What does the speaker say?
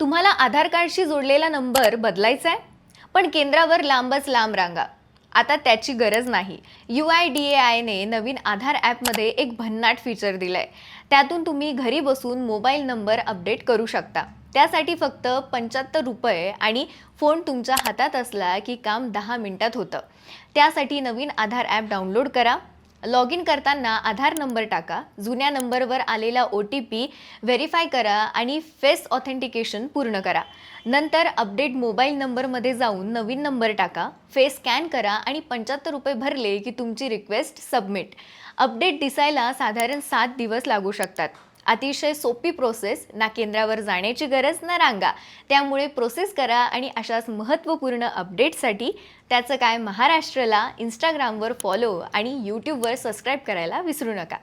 तुम्हाला आधार कार्डशी जोडलेला नंबर बदलायचा आहे? पण केंद्रावर लांबच लांब रांगा. आता त्याची गरज नाही. यू आय डी ए आयने नवीन आधार ॲपमध्ये एक भन्नाट फीचर दिलं आहे त्यातून तुम्ही घरी बसून मोबाईल नंबर अपडेट करू शकता. त्यासाठी फक्त पंच्याहत्तर रुपये आणि फोन तुमच्या हातात असला की काम दहा मिनिटात होतं. त्यासाठी नवीन आधार ॲप डाउनलोड करा. लॉग इन करताना आधार नंबर टाका जुन्या नंबरवर आलेला ओ टी पी व्हेरीफाय करा आणि फेस ऑथेंटिकेशन पूर्ण करा. नंतर अपडेट मोबाईल नंबरमध्ये जाऊन नवीन नंबर टाका फेस स्कॅन करा आणि पंच्याहत्तर रुपये भरले की तुमची रिक्वेस्ट सबमिट अपडेट दिसायला साधारण सात दिवस लागू शकतात. अतिशय सोपी प्रोसेस ना केंद्रावर जाण्याची गरज ना रांगा. त्यामुळे प्रोसेस करा आणि अशाच महत्त्वपूर्ण अपडेटसाठी त्याचं काय महाराष्ट्रला इंस्टाग्रामवर फॉलो आणि यूट्यूबवर सबस्क्राईब करायला विसरू नका.